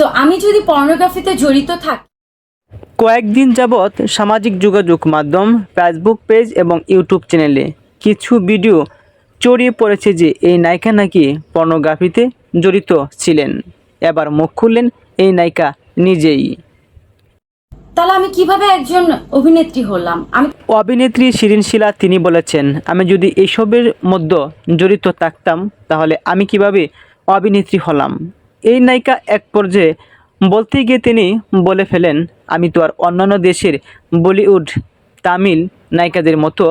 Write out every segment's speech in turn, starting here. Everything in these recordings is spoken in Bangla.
সো আমি যদি পর্নোগ্রাফিতে জড়িত থাকি কয়েকদিন যাবৎ সামাজিক যোগাযোগ মাধ্যম ফেসবুক পেজ এবং ইউটিউব চ্যানেলে কিছু ভিডিও চড়িয়ে পড়েছে যে এই নায়িকা নাকি পর্নোগ্রাফিতে জড়িত ছিলেন। এবার মুখ খুললেন এই নায়িকা নিজেই। তাহলে আমি কীভাবে একজন অভিনেত্রী হলাম? আমি অভিনেত্রী শিরিন শিলা তিনি বলেছেন আমি যদি এইসবের মধ্যে জড়িত থাকতাম তাহলে আমি কীভাবে অভিনেত্রী হলাম? এই নায়িকা এক পর্যায়ে বলতে গিয়ে তিনি বলে ফেলেন আমি তো আর অন্যান্য দেশের বলিউড তামিল নায়িকাদের মতো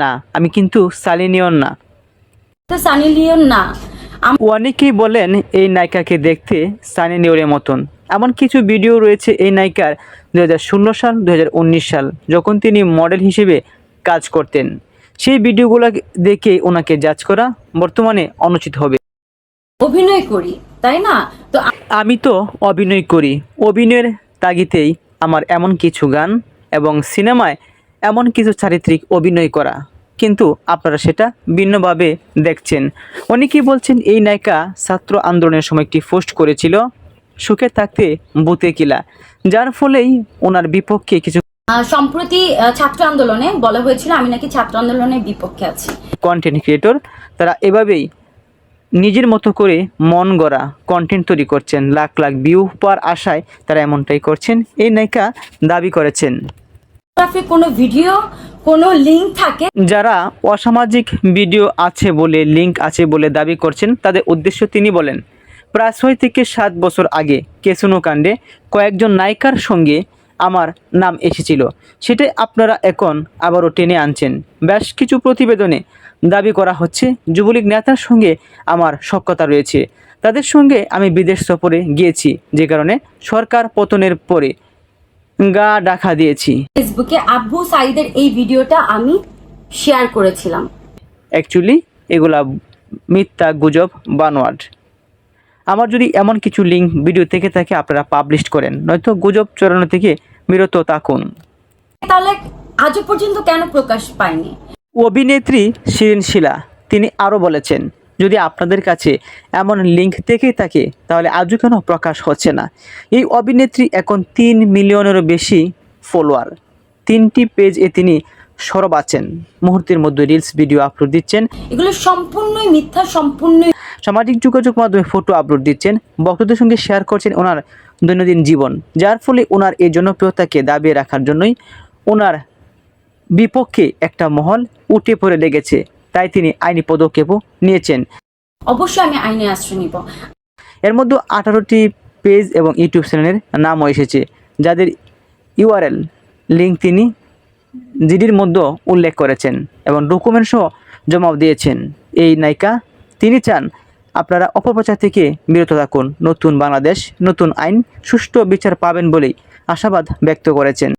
না আমি কিন্তু সালিনিয়ন না। তো সানি লিওন না। অনেকেই বলেন এই নায়িকাকে দেখতে সানি নিওরের মতন। এমন কিছু ভিডিও রয়েছে এই নায়িকার দু হাজার ষোলো সাল দুই হাজার উনিশ সাল যখন তিনি মডেল হিসেবে কাজ করতেন। সেই ভিডিওগুলো দেখে ওনাকে জাজ করা বর্তমানে অনুচিত হবে। অভিনয় করি। তাই না? তো আমি তো অভিনয় করি। অভিনয়ের তাগিতেই আমার এমন কিছু গান এবং সিনেমায় এমন কিছু চারিত্রিক অভিনয় করা। কিন্তু আপনারা সেটা ভিন্নভাবে দেখছেন। অনেকেই বলছেন এই নায়িকা ছাত্র আন্দোলনের সময় একটি পোস্ট করেছিল সুখে থাকতে বুতে কিলা। যার ফলেই ওনার বিপক্ষে কিছু সম্প্রতি ছাত্র আন্দোলনে বলা হয়েছিল আমি নাকি ছাত্র আন্দোলনের বিপক্ষে আছি। কন্টেন্ট ক্রিয়েটর তারা এভাবেই নিজের মতো করে মন গড়া কন্টেন্ট তৈরি করছেন। লাখ লাখ ভিউ পাওয়ার আশায় তারা এমনটাই করছেন। এই নায়িকা দাবি করেছেন। কোনো ভিডিও কোনো লিঙ্ক থাকে? যারা অসামাজিক ভিডিও আছে বলে লিঙ্ক আছে বলে দাবি করছেন তাদের উদ্দেশ্য তিনি বলেন প্রায় ছয় থেকে সাত বছর আগে কেসুনো কাণ্ডে কয়েকজন নায়িকার সঙ্গে আমার নাম এসেছিল। সেটাই আপনারা এখন আবারও টেনে আনছেন। বেশ কিছু প্রতিবেদনে দাবি করা হচ্ছে যুবলীগ নেতার সঙ্গে আমার সক্ষতা রয়েছে। তাদের সঙ্গে আমি বিদেশ সফরে গিয়েছি যে কারণে সরকার পতনের পরে গা ডাকা দিয়েছি। ফেসবুকে আব্বু সাইদের এই ভিডিওটা আমি শেয়ার করেছিলাম। অ্যাকচুয়ালি এগুলা মিথ্যা গুজব বানোয়াট। আমার যদি এমন কিছু লিঙ্ক ভিডিও থেকে থাকে আপনারা পাবলিশ করেন। নয়তো গুজব চড়ানো থেকে বিরত থাকুন। তাহলে আজও পর্যন্ত কেন প্রকাশ পায়নি? অভিনেত্রী শিরিন শিলা তিনি আরও বলেছেন যদি আপনাদের কাছে এমন লিঙ্ক থেকে থাকে তাহলে আজও কেন প্রকাশ হচ্ছে না? এই অভিনেত্রী এখন তিন মিলিয়নেরও বেশি ফলোয়ার। তিনটি পেজে তিনি সরব আছেন। মুহূর্তের মধ্যে রিলস ভিডিও আপলোড দিচ্ছেন। এগুলো সম্পূর্ণই মিথ্যা সম্পূর্ণই সামাজিক যোগাযোগ মাধ্যমে ফটো আপলোড দিচ্ছেন। ভক্তদের সঙ্গে শেয়ার করছেন ওনার দৈনন্দিন জীবন যার ফলে ওনার এই জনপ্রিয়তাকে দাবিয়ে রাখার জন্যই ওনার বিপক্ষে একটা মহল উঠে পড়ে লেগেছে। তাই তিনি আইনি পদক্ষেপও নিয়েছেন। অবশ্যই আমি আইনে আশ্রয় নিব। এর মধ্যে আঠারোটি পেজ এবং ইউটিউব চ্যানেলের নামও এসেছে যাদের ইউআরএল লিঙ্ক তিনি জিডির মধ্যে উল্লেখ করেছেন এবং ডকুমেন্ট সহ জমাও দিয়েছেন। এই নায়িকা তিনি চান আপনারা অপপ্রচার থেকে বিরত থাকুন। নতুন বাংলাদেশ, নতুন আইন সুষ্ঠু বিচার পাবেন বলেই আশাবাদ ব্যক্ত করেছেন।